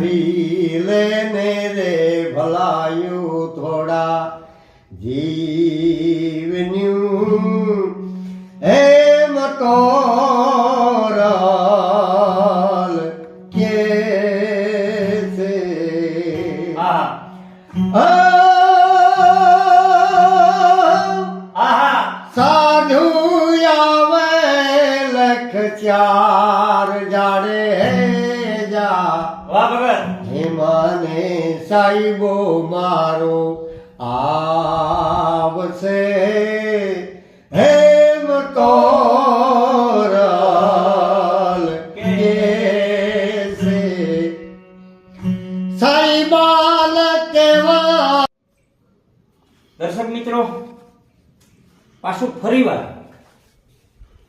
કરી મારો આવશે. હેમ તો કે છે સાઈબાલ કેવા દર્શક મિત્રો, પાછું ફરીવાર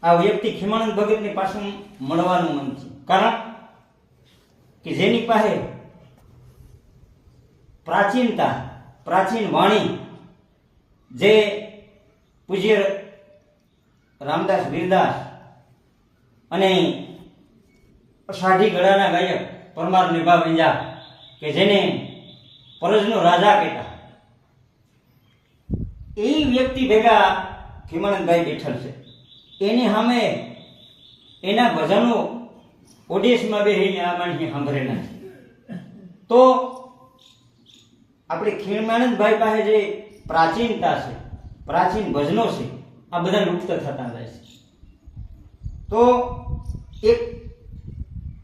આ વ્યક્તિ ખીમાનંદ ભગતની પાછું મળવાનું મન છે. કારણ કે જેની પાસે પ્રાચીનતા, પ્રાચીન વાણી જે પૂજ્ય રામદાસ વીરદાસ અને સાઢી ગળાના ગાયક પરમાર નિભા વિંજા કે જેને પરજનો રાજા કહેતા. એ વ્યક્તિ ભેગા ખીમાનંદભાઈ બેઠલ છે. એની સામે એના ભજનો ઓડિયન્સમાં બેસીને આ માણસને સાંભળેલા છે. તો આપણે ખીમાનંદભાઈ પાસે જે પ્રાચીનતા છે, પ્રાચીન ભજનો છે, આ બધા લુપ્ત થતા જાય છે. તો એક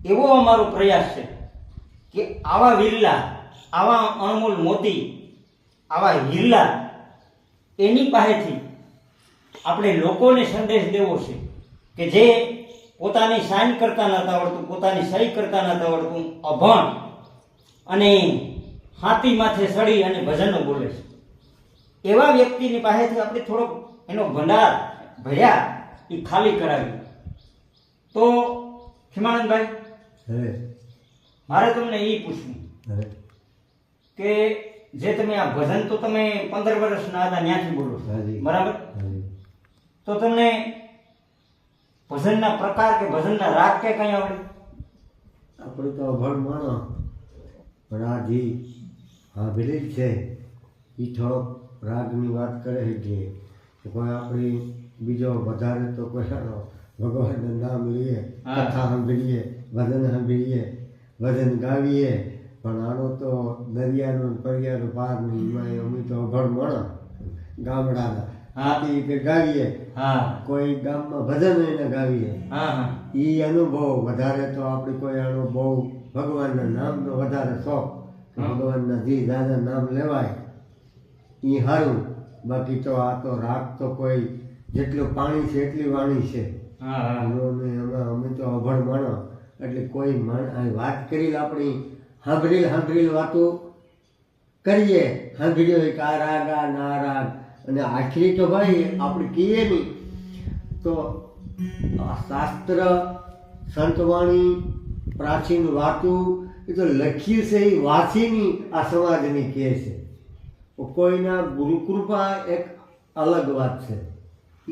એવો અમારો પ્રયાસ છે કે આવા વિરલા, આવા અણમોલ મોતી, આવા હિરલા એની પાસેથી આપણે લોકોને સંદેશ દેવો છે કે જે પોતાની સાઇન કરતા નતા આવડતું, પોતાની સહી કરતા નતા આવડતું, અભણ અને હાથી માથે સડી અને ભજનો બોલે છે. એવા વ્યક્તિની પાસેથી આપણે થોડોક એનો ભંડાર ભર્યા એ ખાલી કરાવી તો હિમાનંદભાઈ મારે તમને એ પૂછવું કે જે તમે આ ભજન તો તમે પંદર વર્ષના હતા ત્યાંથી બોલો બરાબર? તો તમને ભજનના પ્રકાર કે ભજનના રાગ કે કઈ આવડે? આપણે તો અભણ માણો પણ આ જે હાભેલી જ છે. એ થોડોક રાગની વાત કરે છે કે કોઈ આપણી બીજો વધારે તો કોઈ ભગવાનનું નામ લઈએ હા. કથા સાંભળીએ ભજન સાંભળીએ ભજન ગાવીએ. પણ આનો તો દરિયાનો પરિયાનો પાર નહીં અમે તો અભણ મળો ગામડાના હાથી કે ગાવીએ. હા. કોઈ ગામમાં ભજન એને ગાવીએ. હા હા. ઈ અનુભવ વધારે તો આપણે કોઈ અનુભવ ભગવાનના નામનો વધારે શોખ. હા. ભગવાનના જી દાદા નામ લેવાય એ સારું બાકી તો આ તો રાગ તો કોઈ જેટલું પાણી છે એટલી વાણી છે. અમે તો અભણ માણો. એટલે કોઈ વાત કરી આપણી સાંભળેલ સાંભળેલ વાતો કરીએ. સાંભળ્યો હોય કે આ રાગ આ ના રાગ. અને આખરી તો ભાઈ આપણે કહીએ નહીં. તો શાસ્ત્ર સંતવાણી પ્રાચીન વાતો એ તો લખ્યું છે એ વાંચીની આ સમાજની કહે છે. કોઈના ગુરુકૃપા એક અલગ વાત છે.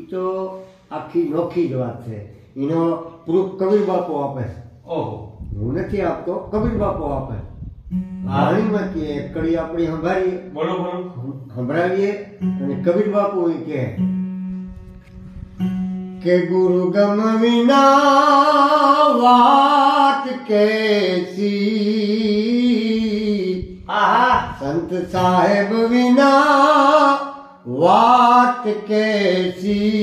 એ તો આખી નોખી જ વાત છે. એનો પ્રૂફ કબીર બાપુ આપે છે. ઓહો. હું નથી આપતો કબીર બાપુ આપે. વાણીમાં કે કડી આપણી સંભાળીએ બોલો બોલો. સંભળાવીએ અને કબીર બાપુ એ કહે. કે ગુરુ ગમ વિના વાત કેસી સંત સાહેબ વિના વાત કેસી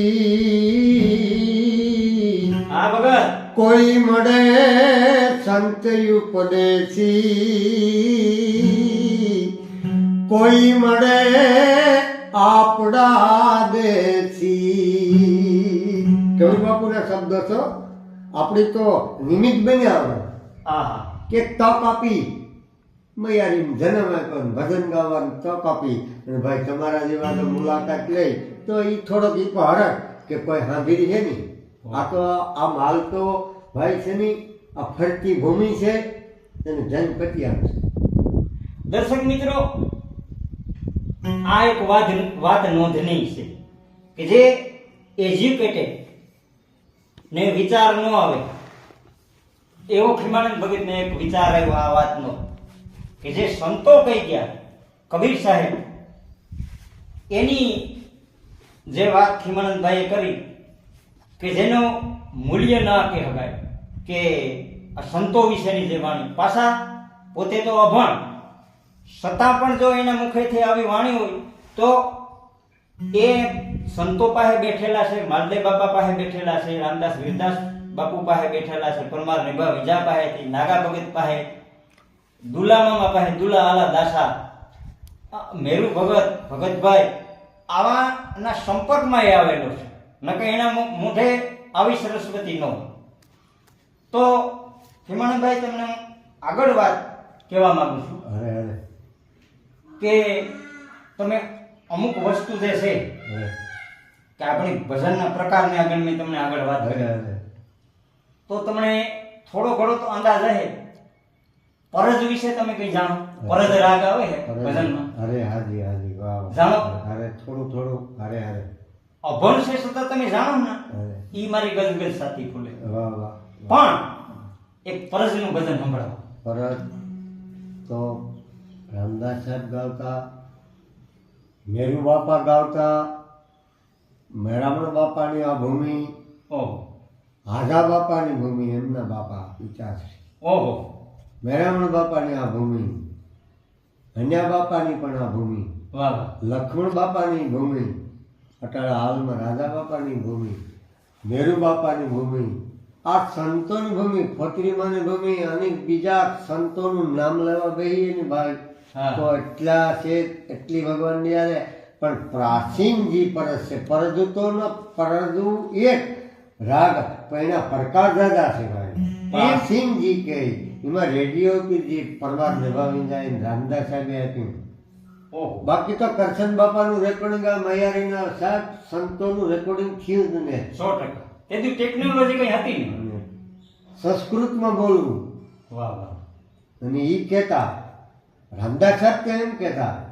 કોઈ મળે સંત ઉપદેશી કોઈ મળે આપડા દેશી કવિ બાપુના શબ્દ છો આપણી તો નિમિત્ત બન્યા આપણે હા કે તક આપી. મૈયારી જન્મ આપ્યો ભજન ગાવાની તક આપી. અને ભાઈ તમારા જેવા તો મુલાકાત લઈ તો એ થોડોક ઈ હરક કે કોઈ હાંભીરી છે નહીં. આ તો આ માલ તો ભાઈ છે નહીં આ ફરતી ભૂમિ છે એને જનપતિ આપશે દર્શક મિત્રો આ એક વાત વાત નોંધનીય છે કે જે એજ્યુકેટેડ ને વિચાર ન આવે. એવો ખીમાનંદ ભગતને એક વિચાર આવ્યો આ વાતનો, કે જે સંતો કહી ગયા, કબીર સાહેબ, એની જે વાત ખીમાનંદભાઈએ કરી, કે જેનું મૂલ્ય ના કે હગાય કે આ સંતો વિશેની જે વાણી, પાછા પોતે તો અભણ છતાં પણ જો એના મુખેથી આવી વાણી હોય, તો એ સંતો પાસે બેઠેલા છે માલદેવ બાપા પાસે બેઠેલા છે રામદાસ વીરદાસ બાપુ પાસે બેઠેલા છે પરમાર નિભા વિજા પાસેથી નાગા ભગત પાસે દુલા મામા પાસે દુલા આલા દાસા મેરુ ભગત ભગતભાઈ આવાના સંપર્કમાં એ આવેલો છે. નકે એના મોઢે આવી સરસ્વતી નો તો હિમાનંદભાઈ તમને આગળ વાત કહેવા માંગુ છું. અરે અરે. કે તમે અમુક વસ્તુ જે છે કે આપણી ભજનના પ્રકારને આગળ મેં તમને આગળ વાત છે તો તમને થોડો ઘણો તો અંદાજ રહે. પરજ વિશે તમે કઈ જાણો? પરજ રાગ આવે છે ભજનમાં? અરે હાજી હાજી વાહ. જાણો? અરે થોડું થોડું અરે અરે. અભણ છે છતાં તમે જાણો ને. ઈ મારી ગજગજ સાથી ખુલે. વાહ વાહ પણ એક પરજનું ભજન સંભળાવો. પરજ તો રામદાસ સાહેબ ગાવતા મેરુ બાપા ગાવતા મેરામણ બાપાની આ ભૂમિ ઓહો. આધા બાપાની ભૂમિ એમના બાપા છે. ઓહો. મેરામણ બાપાની આ ભૂમિ અન્યા બાપાની પણ આ ભૂમિ વાહ. લક્ષ્મણ બાપાની ભૂમિ અટાળા હાલમાં રાજા બાપાની ભૂમિ મેરુ બાપાની ભૂમિ આ સંતોની ભૂમિ ફોતરીમાની ભૂમિ અને બીજા સંતોનું નામ લેવા બેહીએ ને ભાઈ. તો એટલા છે એટલી ભગવાનની યારે પણ પ્રાચીન જે પરસ છે. પરજુ તો ન પરજુ એક રાગ પણ એના પ્રકાર દાદા છે પ્રાચીન જી કે એમાં રેડિયો કે જે પરવાર નિભાવી જાય રામદાસ સાહેબે આપ્યું. ઓહ. બાકી તો કરશન બાપાનું રેકોર્ડિંગ આ મૈયારીના સાત સંતોનું રેકોર્ડિંગ થયું જ ને. સો ટકા. તેથી ટેકનોલોજી કઈ હતી નહીં. સંસ્કૃતમાં બોલવું. વાહ વાહ. અને એ કહેતા રામદાસ સાહેબ તો એમ કહેતા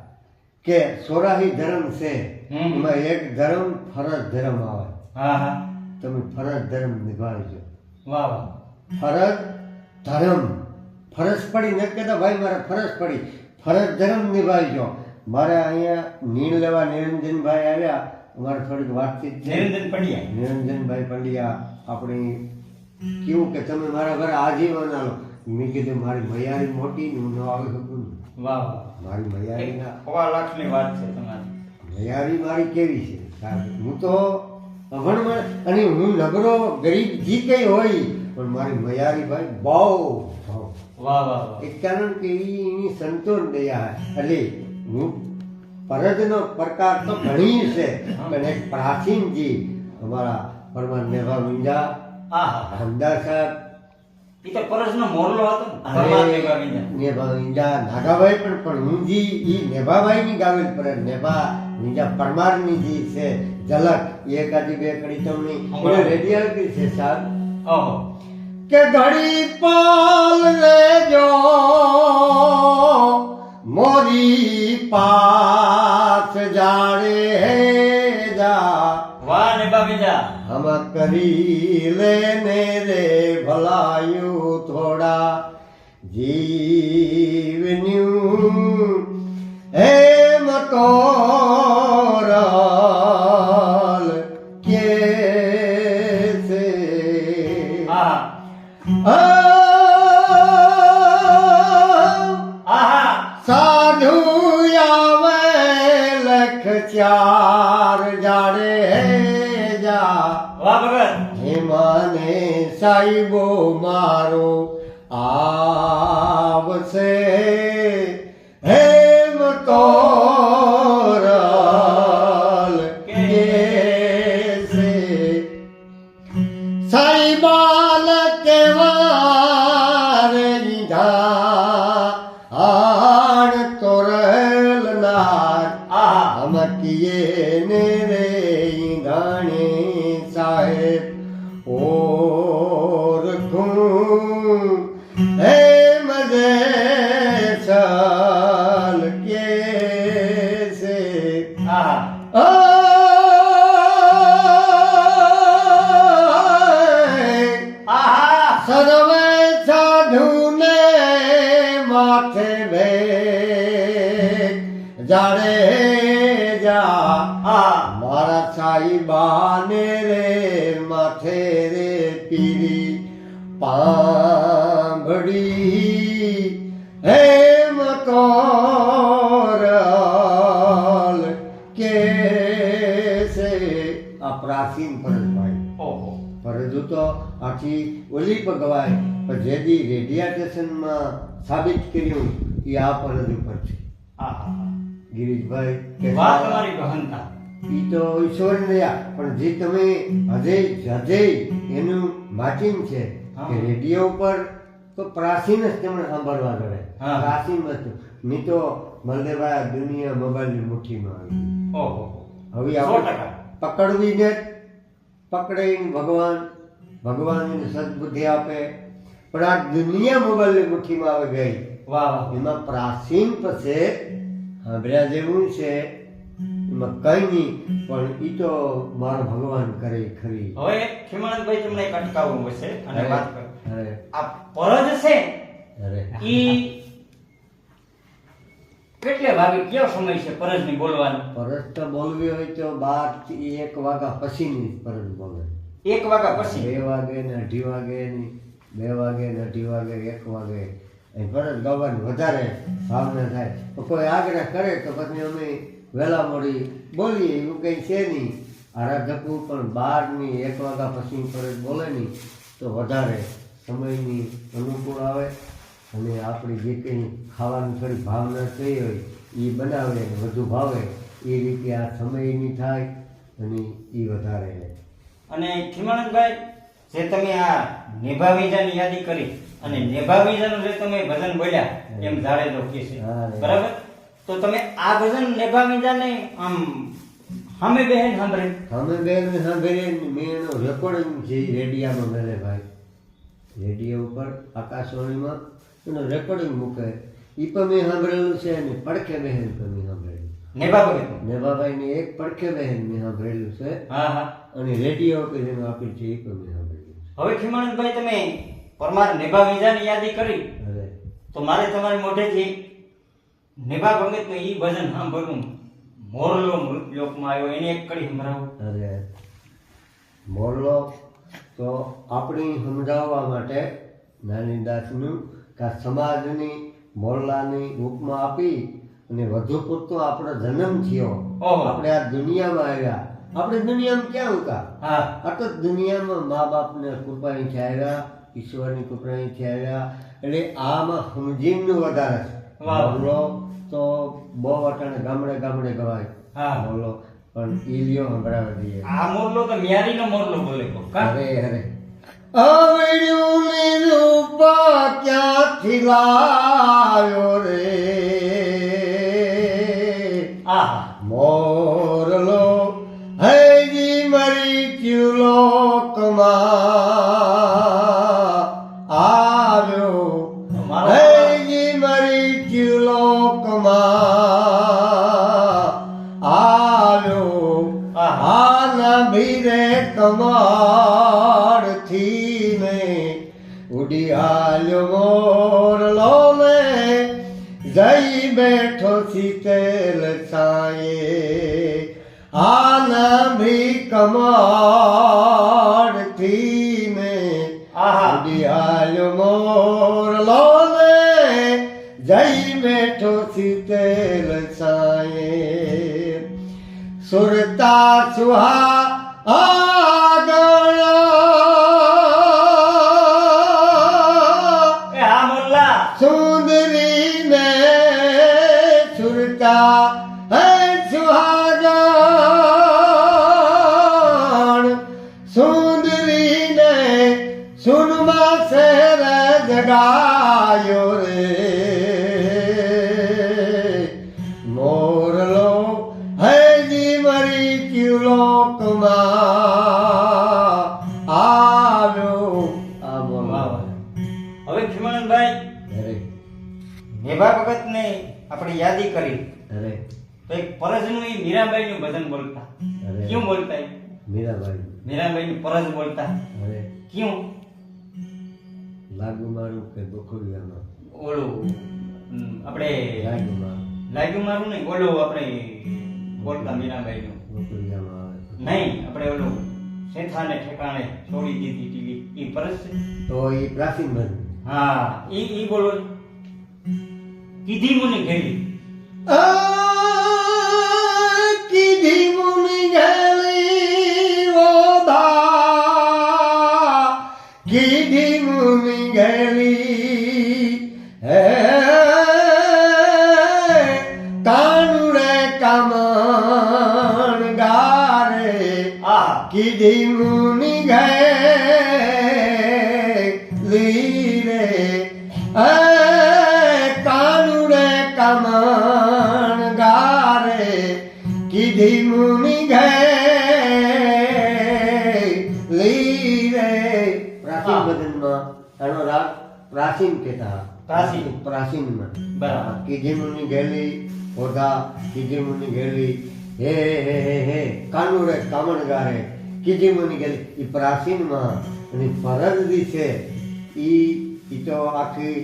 કે સોરાહી ધર્મ છે. એમાં એક ધર્મ ફરજ ધર્મ આવે. તમે ફરજ ધર્મ નિભાવજો. વાહ વાહ. ફરજ ધર્મ. ફરજ પડી ન કહેતા ભાઈ મારે ફરજ પડી. ફરજ ધર્મ નિભાવજો. મારે અહીંયા નીણ લેવા નિરંજનભાઈ આવ્યા. અમારે થોડીક વાતચીત નિરંજન પંડ્યા. નિરંજનભાઈ પંડ્યા આપણી કેવું કે તમે મારા ઘરે આજીવન આવો મેં કીધું મારી ભૈયારી મોટી હું ન આવી શકું. વાહ વાહ. મારી મૈયારીના સવા લાખની વાત છે તમારી. મૈયારી મારી કેવી છે? હું તો અભણમાં અને હું નબળો ગરીબ જી કઈ હોય પણ મારી મયારી ભાઈ બહુ વાહ વાહ એક કારણ કે એની સંતોષ દયા એટલે હું પરજનો પ્રકાર તો ઘણી છે પણ એક પ્રાચીન જી અમારા પરમાર નેભા મુંજા આહા. હમદાર સાહેબ ઈ પરસનો મોરલો હતો પરમાત્મા ગોવિંદા. નેભા વિંજા નાગાભાઈ પણ પણ હું જી ઈ નેભાભાઈ ની ગાવેલ પર નેભા વિંજા પરમારની જી છે ઝલક એ એકાદી બે કડી તમને એને રેડિયાલિટી છે સાહેબ. ઓહો. કે ઘડી પાલ રેજો મોરી પાસ જાડે હે. બાબીજા હમ કરી લેને રે ભલાયું થોડા. જીવન્યું હે તોરલ સાઈબો મારો. આવશે. હેમ માથે લે જાડે જા મારા છાઈ બાને રે માથે રે પીરી પાંભડી. હે મકોરલ કે છે આ પ્રાચીન પરજભાઈ ઓહો. પરજુ તો આખી ઓલી પગવાય પણ જેદી રેડિયા સ્ટેશનમાં સાબિત કર્યું એ આ પરજ ઉપર છે. ગિરીશભાઈ વાત તમારી ગહનતા. એ તો ઈશ્વર રહ્યા પણ જે તમે હજે હજે એનું માચીન છે કે રેડિયો ઉપર તો પ્રાચીન જ તેમણે સાંભળવા હા. પ્રાચીન વસ્તુ. નહીં તો આ દુનિયા મોબાઈલની મુઠ્ઠીમાં આવી. હવે આપણે પકડવી ને પકડે ભગવાન ભગવાન સદબુદ્ધિ આપે. પણ આ દુનિયા મોબાઈલની મુઠ્ઠીમાં આવી ગઈ. વાહ. વાહ એમાં પ્રાચીન પછી સાંભળ્યા જેવું છે. એમાં કઈ નહીં પણ ઈ તો મારો ભગવાન કરે ખરી. હવે ખેમાનંદભાઈ તમને એક અટકાવવું હશે અને વાત કરો. આ પરજ છે. અરે. ઈ કેટલે વાગે કયો સમય છે પરજની બોલવાનો? પરજ તો બોલવી હોય તો બારથી એક વાગ્યા પછીની પરજ બોલે. એક વાગ્યા પછી? બે વાગે ને અઢી વાગે ને. બે વાગે ને અઢી વાગે, એક વાગે, એ પરસ ગાવાની વધારે ભાવના થાય. તો કોઈ આગ્રહ કરે તો પછી અમે વહેલા મોડી બોલીએ, એવું કંઈ છે નહીં. આરાધકું પણ બારની એક વાગ્યા પછી પરસ બોલે નહીં, તો વધારે સમયની અનુકૂળ આવે અને આપણી જે કંઈ ખાવાની થોડી ભાવના થઈ હોય એ બનાવે વધુ ભાવે, એ રીતે આ સમયની થાય અને એ વધારે અને ખીમાનંદભાઈ, જે તમે આ નિભાવીજાની યાદી કરી અને નિભાવીજાનું જે તમે ભજન બોલ્યા એમ જાડેજો કે છે. બરાબર? તો તમે આ ભજન નિભાવીજાને આમ હમે બહેન સાંભળે હમે બહેન સાંભળીએ ને મેં એનો રેકોર્ડિંગ છે રેડિયામાં મેલે ભાઈ. રેડિયો ઉપર આકાશવાણીમાં એનો રેકોર્ડિંગ મૂકે. એ પણ મેં સાંભળેલું છે અને પડખે બહેન પણ મેં સાંભળેલું નેભાભાઈ. નેભાભાઈની એક પડખે બહેન મેં સાંભળેલું છે. હા હા. અને રેડિયો કે જેનું આપી છે એ પણ મેં હવે ખીમાનંદભાઈ તમે પરમાર નિભાવીજાની યાદી કરી? તો મારે તમારી મોઢેથી નિભા ભગતનું ઈ ભજન સાંભળવું. મોરલો મૃતલોકમાં આવ્યો એની એક કડી સંભળાવો. અરે. મોરલો તો આપણી સમજાવવા માટે નાની દાસનું કે સમાજની મોરલાની ઉપમા આપી અને વધુ પૂરતો આપણો જન્મ થયો. આપણે આ દુનિયામાં આવ્યા. આપણે દુનિયામાં ક્યાં ઉકા હા. આ તો દુનિયામાં મા બાપને કૃપાની આવ્યા ઈશ્વરની કૃપાની આવ્યા એટલે આમાં સમજીનું વધારે છે. બોલો તો બહુ અટાણે ગામડે ગામડે ગવાય. હા. બોલો પણ ઈલિયો સંભળાવી દઈએ આ મોરલો તો મ્યારીનો મોરલો બોલે અરે અરે. આવડ્યું નિરૂપા ક્યાંથી લાવ્યો રે? લોકમાં આવ્યો હૈજી મરી લોકમાં આવ્યો. આના ભીરે કમાડથી ને ઉડી આલ્યો મોરલો ને જઈ બેઠો શીતલ છાયે આના ભી કમાડથી થી મે આલ્યો મોરલો ને જઈ બેઠો શીતલ છાયે સુરતા સુહા જગાયો રે. મોરલો હૈજી મરી ક્યુલોકમાં આવ્યો આ વાહ, વાહ. મોરલો હવે ખીમાનંદભાઈ અરે. નિભા ભગતને આપણે યાદી કરી. અરે. તો એક પરજનું મીરાબાઈ નું ભજન બોલતા. અરે. ક્યું બોલતા મીરાબાઈ મીરાબાઈ. નું પરજ બોલતા. અરે. ક્યું? લાગુ મારું કે ગોખડિયામાં ઓલું આપણે લાગુ મારું લાગ્યું મારું નહીં ઓલો આપણે બોલતા મીરાબાઈનું. ગોકુળિયામાં આવે નહીં આપણે ઓલું શેઠાને ઠેકાણે છોડી દીધી ટીવી ઈ પરસ તો એ પ્રાચીન બન હા ઈ ઈ બોલો. કીધી મને ઘેરી. કીધી કીધી મુનિ રે પ્રાચીન ભજનમાં એનો રાગ પ્રાચીન કહેતા પ્રાચીન. પ્રાચીનમાં બરાબર. કીધી મુનિ ગેલી ઓઢા કીધી મુની ગેલી હે હે હે હે કાનુડે કામણ ગારે કીધી મુનિ ગેલી એ પ્રાચીનમાં અને ફરજદી છે ઈ ઈ તો આખી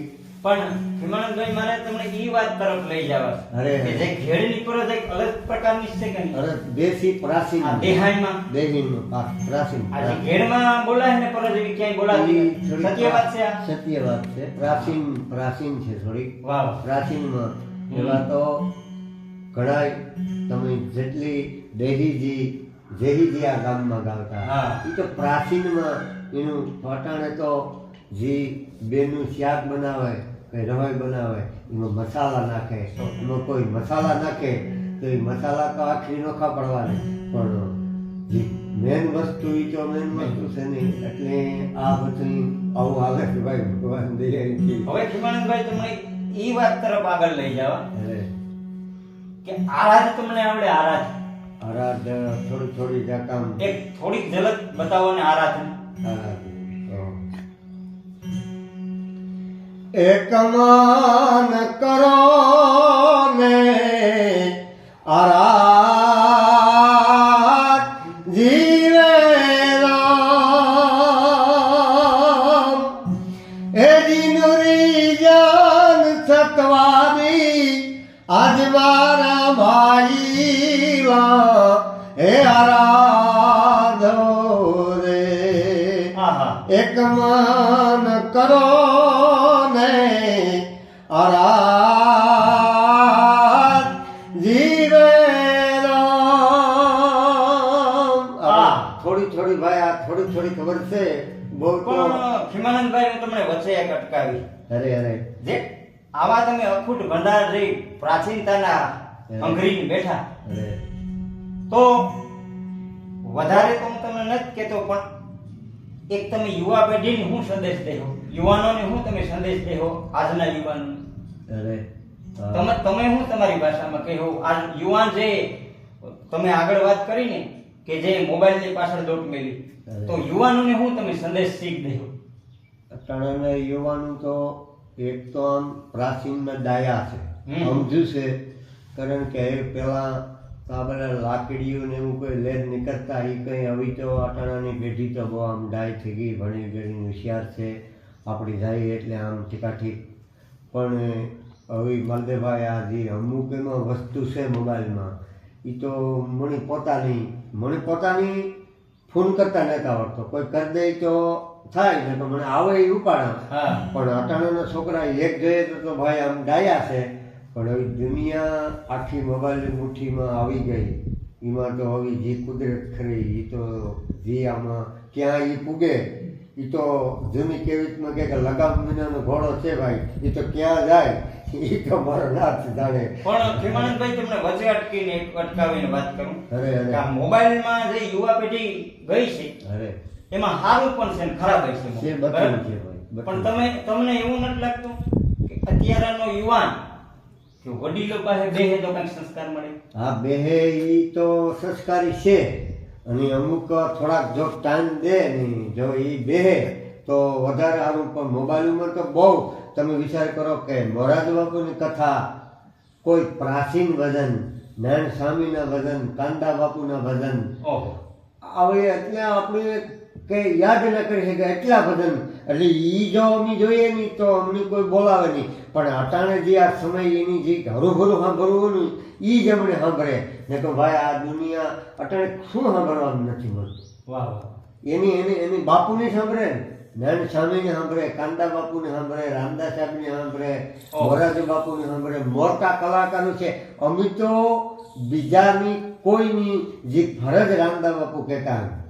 પણ હિમાનંદભાઈ મારે તમને ઈ વાત તરફ લઈ જવા અરે. કે જે ઘેડની પરત એક અલગ પ્રકારની છે કે અરે દેશી પ્રાચીન. દેહાઈમાં દેહીનું પ્રાચીન. આ ઘેડમાં બોલાય ને પરત એવી ક્યાંય બોલાતી સત્ય વાત છે આ? સત્ય વાત છે. પ્રાચીન પ્રાચીન છે થોડીક. વાહ. પ્રાચીનમાં. એવા તો ઘણા તમે જેટલી દેહીજી જેહીજી આ ગામમાં ગાવતા. હા. એ તો પ્રાચીનમાં એનું પાટાણે તો જે બેનું શાક બનાવે. કે રવાઈ બનાવે એમાં મસાલા નાખે. એમાં કોઈ મસાલા નાખે તો એ મસાલા તો આખરી નોખા પડવાને. પણ જે મેન વસ્તુ એ તો મેન વસ્તુ છે નહીં એટલે આ બધું આવું આવે છે ભાઈ ભગવાન દયાથી. હવે ખિમાનંદભાઈ તમને એ વાત તરફ આગળ લઈ જવા કે આરાધ તમને આવડે આરાધ? આરાધ થોડી થોડી રકમ એક થોડીક ઝલક બતાવો ને આરાધન. એકમાન જે આવા તમે અખૂટ ભંડાર રહી પ્રાચીનતાના અંઘરીને બેઠા. તો વધારે તો હું તમને નથી કહેતો પણ એક તમે યુવા પેઢીને હું સંદેશ દેહો? યુવાનોને હું તમે સંદેશ દેહો આજના યુવાન તમે તમે હું તમારી ભાષામાં કહો આ યુવાન જે તમે આગળ વાત કરીને કે જે મોબાઈલની પાછળ દોટ મેલી તો યુવાનોને હું તમે સંદેશ શીખ દેહો? અટાણાના યુવાનો તો એક તો આમ પ્રાચીનમાં ડાયા છે. સમજ્યું છે? કારણ કે એ પેલા તો આ બધા લાકડીઓ ને એવું કોઈ લેર નીકળતા એ કંઈ હવે તો અટાણાની પેઢી તો બહુ આમ ડાય થઈ ગઈ ભણી ગણી હોશિયાર છે. આપણી જાય એટલે આમ ઠીકાઠીક પણ હવે માલદેભાઈ આ જે અમુક એમાં વસ્તુ છે મોબાઈલમાં એ તો મને પોતાની મને પોતાની ફોન કરતા નહોતા આવડતો. કોઈ કરી દે તો થાય ને તો મને આવે એ ઉપાડા પણ અટાણાના છોકરા એક જોઈએ તો તો ભાઈ આમ ડાયા છે પણ હવે દુનિયા આખી મોબાઈલની મુઠ્ઠીમાં આવી ગઈ. એમાં તો હવે જે કુદરત ખરી એ તો જે આમાં ક્યાં એ પૂગે એ તો જૂની કેવી રીતમાં કે લગામ વિનાનો ઘોડો છે ભાઈ એ તો ક્યાં જાય એ તો મારો નાથ જાણે. પણ ખેમાનંદભાઈ તમને વચ્ચે અટકીને અટકાવીને વાત કરું. અરે મોબાઈલમાં જે યુવા પેઢી ગઈ છે અરે. એમાં સારું પણ છે ને ખરાબ છે પણ તમે તમને એવું નથી લાગતું કે અત્યારનો યુવાન કે વડીલો પાસે બેહે તો કંઈક સંસ્કાર મળે? હા બેહે ઈ તો સંસ્કારી છે. અને અમુક થોડાક જો ટાઈમ દે ને જો ઈ બેહે તો વધારે સારું પણ મોબાઈલ ઉપર તો બહુ તમે વિચાર કરો કે મોરાજ બાપુની કથા કોઈ પ્રાચીન વજન નારાયણ સ્વામીના વજન કાંદા બાપુના વજન ઓહો. હવે એટલે આપણે કે યાદ ન કરી શકે એટલા ભજન એટલે એ જો અમે જોઈએ નહીં તો અમને કોઈ બોલાવે નહીં. પણ અટાણે જે આ સમય એની જે હરુભરું સાંભળવું ને એ જ અમને સાંભળે. ને તો ભાઈ આ દુનિયા અટાણે શું સાંભળવાનું નથી મળતું? વાહ વાહ. એની એની એની બાપુની સાંભળે નાન સ્વામીને સાંભળે કાંદા બાપુને સાંભળે રામદાસ સાહેબને સાંભળે. મોરારજી બાપુને સાંભળે મોટા કલાકારો છે. અમે તો બીજાની કોઈની જે ફરજ રામદાસ બાપુ કહેતા સો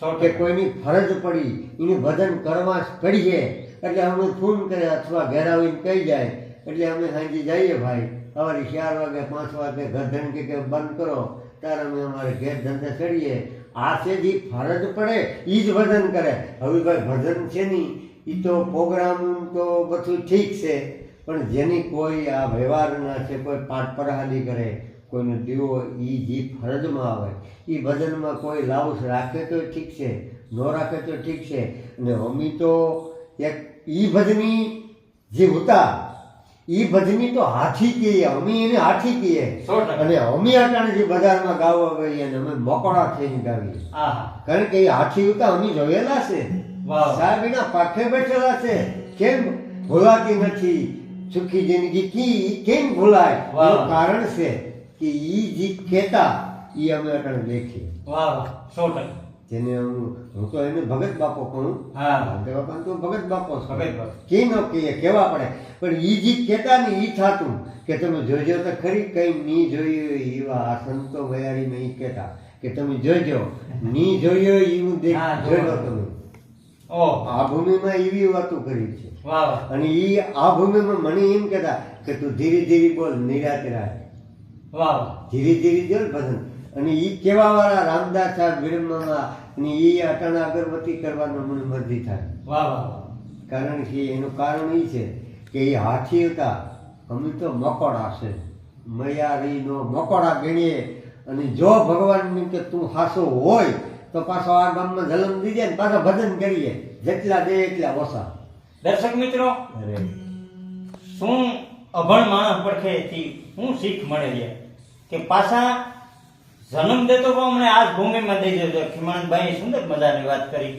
કે કોઈની ફરજ પડી, એની ભજન કરવા જ પડીએ, એટલે અમે ફોન કરે અથવા ઘેર આવીને કહી જાય, એટલે અમે સાંજે જઈએ ભાઈ. સવારે ચાર વાગે, પાંચ વાગે ગરધન કે બંધ કરો, ત્યારે અમે અમારે ઘેર ધંધે ચડીએ. આ છે જે ફરજ પડે એ જ ભજન કરે. હવે ભાઈ ભજન છે નહીં એ તો પ્રોગ્રામ તો બધું ઠીક છે, પણ જેની કોઈ આ વ્યવહાર ના છે, કોઈ પાઠ પરહાલી કરે કોઈનો દીવો એ જે ફરજમાં આવે એ ભજનમાં કોઈ લાઉસ રાખે તો ઠીક છે ન રાખે તો ઠીક છે. અને અમી તો એક ઈ ભજની જે હતા એ ભજની તો હાથી કહીએ અમી એને હાથી કહીએ. અને અમી અટાણે જે બજારમાં ગાવા ગઈએ અને અમે મકોડા થઈને ગાવીએ. કારણ કે એ હાથી હતા અમે જોયેલા છે. સાહેબ એના પાઠે બેઠેલા છે. કેમ ભૂલાતી નથી? સુખી જિંદગી કી કેમ ભૂલાય? કારણ છે. કે ઈ જે કહેતા એ અમે અટણ દેખીએ વાહ વાહ સો ટકા. જેને હું હું તો એને ભગત બાપો કહું. હા. ભગત બાપા તો ભગત બાપો છું. ભગત બાપો. કે ન કહીએ કહેવા પડે. પણ એ જે કહેતા ને એ થતું કે તમે જોજો તો ખરી કઈ ની જોયું એવા આ સંતો વયારીને એ કહેતા કે તમે જોજો ની જોયો એવું દેખ જોજો જોજો. તમે. આ ભૂમિમાં એવી વાતો કરી છે. અને એ આ ભૂમિમાં મને એમ કહેતા કે તું ધીરે ધીરે બોલ નિરાતે રાખ વાહ. ધીરે ધીરે બોલ ભજન અને એ કેવા વાળા રામદાસ સાહેબ વિરમમાં અને એ અટાણા અગરબત્તી કરવાનો મને મરજી થાય. વાહ વાહ કારણ કે એનું કારણ એ છે કે એ હાથી હતા. અમે તો મકોડા છે. મયારીનો મકોડા ગણીએ. અને જો ભગવાનની કે તું હાસો હોય તો પાછો આ ગામમાં જલમ દીજે ને પાછો ભજન કરીએ. જેટલા દે એટલા ઓછા. દર્શક મિત્રો અરે. શું અભણ માણસ પડખેથી શું શીખ મળે છે? કે પાછા જન્મ દેતો પણ અમને આ જ ભૂમિમાં દઈ દેજો. ખીમાનભાઈ સુંદર મજાની વાત કરી.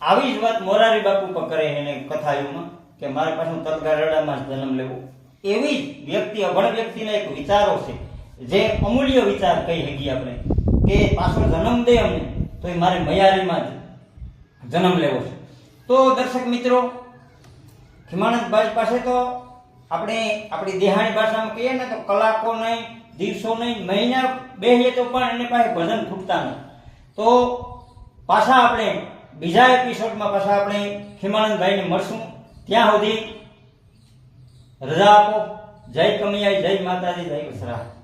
આવી જ વાત મોરારી બાપુ પર કરે એને કથાયુમાં કે મારે પાછું તલગારડામાં જ જન્મ લેવો. એવી જ વ્યક્તિ, અભણ વ્યક્તિના એક વિચારો છે, જે અમૂલ્ય વિચાર કહી શકીએ આપણે, કે પાછો જન્મ દે અમને, તો એ મારે મયારીમાં જ જન્મ લેવો છે. તો દર્શક મિત્રો ખીમાણંદભાઈ પાસે તો આપણે આપણી દેહાણી ભાષામાં કહીએ ને તો કલાકો નહીં દિવસો નહીં, મહિના બેહીએ તો પણ એને પાસે ભજન ખૂટતા નહીં. તો પાછા આપણે બીજા એપિસોડમાં પાછા આપણે ખીમાનંદભાઈને મળશું. ત્યાં સુધી રજા આપો. જય કમિયાઈ, જય માતાજી, જય વસરા